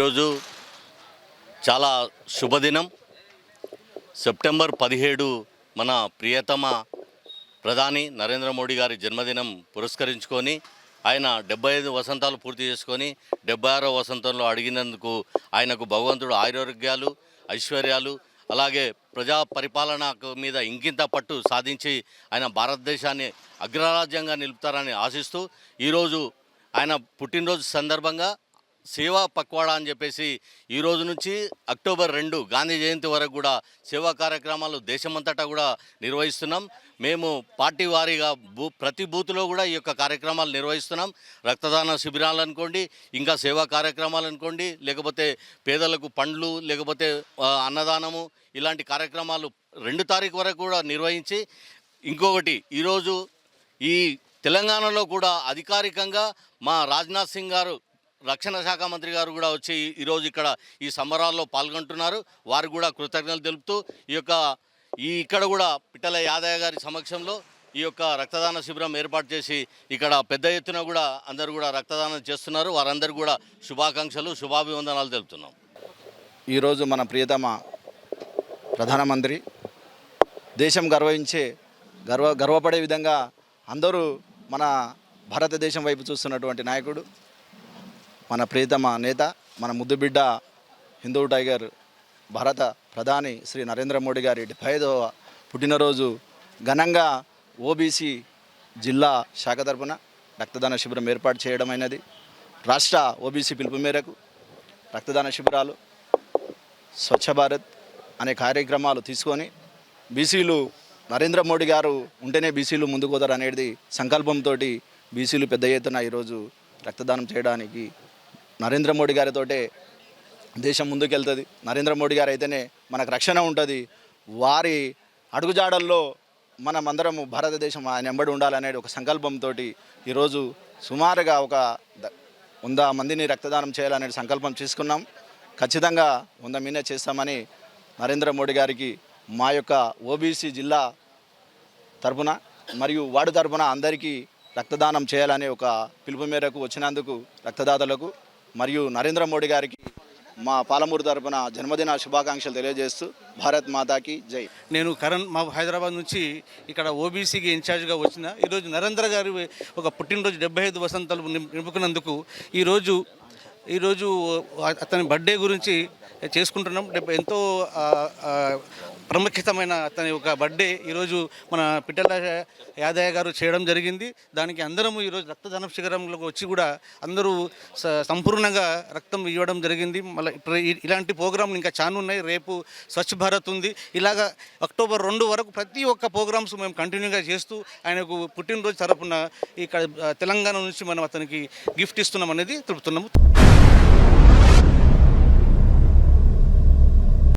ఈరోజు చాలా శుభదినం. సెప్టెంబర్ పదిహేడు మన ప్రియతమ ప్రధాని నరేంద్ర మోడీ గారి జన్మదినం పురస్కరించుకొని ఆయన డెబ్బై ఐదు వసంతాలు పూర్తి చేసుకొని డెబ్బై ఆరో వసంతంలో అడిగినందుకు ఆయనకు భగవంతుడు ఆరోగ్యాలు ఐశ్వర్యాలు అలాగే ప్రజా పరిపాలన మీద ఇంకింత పట్టు సాధించి ఆయన భారతదేశాన్ని అగ్రరాజ్యంగా నిలుపుతారని ఆశిస్తూ ఈరోజు ఆయన పుట్టినరోజు సందర్భంగా సేవా పక్వాడా అని చెప్పేసి ఈ రోజు నుంచి అక్టోబర్ రెండు గాంధీ జయంతి వరకు కూడా సేవా కార్యక్రమాలు దేశమంతటా కూడా నిర్వహిస్తున్నాం. మేము పార్టీ వారీగా బూ ప్రతి బూత్లో కూడా ఈ యొక్క కార్యక్రమాలు నిర్వహిస్తున్నాం. రక్తదాన శిబిరాలు అనుకోండి ఇంకా సేవా కార్యక్రమాలు అనుకోండి లేకపోతే పేదలకు పండ్లు లేకపోతే అన్నదానము ఇలాంటి కార్యక్రమాలు రెండు తారీఖు వరకు కూడా నిర్వహించి ఇంకొకటి ఈరోజు ఈ తెలంగాణలో కూడా అధికారికంగా మా రాజ్నాథ్ సింగ్ గారు రక్షణ శాఖ మంత్రి గారు కూడా వచ్చి ఈరోజు ఇక్కడ ఈ సంబరాల్లో పాల్గొంటున్నారు. వారు కూడా కృతజ్ఞతలు తెలుపుతూ ఈ యొక్క ఈ ఇక్కడ కూడా పిట్టల యాదయ్య గారి సమక్షంలో ఈ యొక్క రక్తదాన శిబిరం ఏర్పాటు చేసి ఇక్కడ పెద్ద ఎత్తున కూడా అందరూ కూడా రక్తదానం చేస్తున్నారు. వారందరూ కూడా శుభాకాంక్షలు శుభాభివందనాలు తెలుపుతున్నాం. ఈరోజు మన ప్రియతమ ప్రధానమంత్రి దేశం గర్వించే గర్వ గర్వపడే విధంగా అందరూ మన భారతదేశం వైపు చూస్తున్నటువంటి నాయకుడు. మన ప్రియతమ నేత మన ముద్దుబిడ్డ హిందూ టైగర్ భారత ప్రధాని శ్రీ నరేంద్ర మోడీ గారి డెబ్బై ఐదవ పుట్టినరోజు ఘనంగా ఓబీసీ జిల్లా శాఖ తరపున రక్తదాన శిబిరం ఏర్పాటు చేయడమైనది. రాష్ట్ర ఓబీసీ పిలుపు మేరకు రక్తదాన శిబిరాలు స్వచ్ఛ భారత్ అనే కార్యక్రమాలు తీసుకొని బీసీలు నరేంద్ర మోడీ గారు ఉంటేనే బీసీలు ముందుకు పోతారు అనేది సంకల్పంతో బీసీలు పెద్ద ఎత్తున ఈరోజు రక్తదానం చేయడానికి నరేంద్ర మోడీ గారితో దేశం ముందుకెళ్తుంది. నరేంద్ర మోడీ గారు అయితేనే మనకు రక్షణ ఉంటుంది. వారి అడుగుజాడల్లో మనమందరము భారతదేశం ఆయన ఎంబడి ఉండాలనే ఒక సంకల్పంతో ఈరోజు సుమారుగా ఒక వంద మందిని రక్తదానం చేయాలనే సంకల్పం తీసుకున్నాం ఖచ్చితంగా వంద మీనే చేస్తామని నరేంద్ర మోడీ గారికి మా యొక్క ఓబీసీ జిల్లా తరపున మరియు వార్డు తరపున అందరికీ రక్తదానం చేయాలనే ఒక పిలుపు మేరకు వచ్చినందుకు రక్తదాతలకు మరియు నరేంద్ర మోడీ గారికి మా పాలమూరు తరపున జన్మదిన శుభాకాంక్షలు తెలియజేస్తూ భారత్ మాతాకి జై. నేను కరణ్ మా హైదరాబాద్ నుంచి ఇక్కడ ఓబీసీకి ఇన్ఛార్జ్గా వచ్చిన ఈరోజు నరేంద్ర గారి ఒక పుట్టినరోజు డెబ్బై ఐదు వసంతాలు నింపుకున్నందుకు ఈరోజు ఈరోజు అతని బర్త్డే గురించి చేసుకుంటున్నాం. ఎంతో ప్రాముఖ్యతమైన అతని ఒక బర్త్డే ఈరోజు మన పిట్టల యాదయ్య గారు చేయడం జరిగింది. దానికి అందరము ఈరోజు రక్తదాన శిఖరంలోకి వచ్చి కూడా అందరూ స- సంపూర్ణంగా రక్తం ఇవ్వడం జరిగింది. మళ్ళీ ఇలాంటి ప్రోగ్రాంలు ఇంకా చాలా ఉన్నాయి. రేపు స్వచ్ఛ భారత్ ఉంది. ఇలాగా అక్టోబర్ రెండు వరకు ప్రతి ఒక్క ప్రోగ్రామ్స్ మేము కంటిన్యూగా చేస్తూ ఆయనకు పుట్టినరోజు తరపున ఇక్కడ తెలంగాణ నుంచి మనం అతనికి గిఫ్ట్ ఇస్తున్నాం అనేది తెలుపుతున్నాము.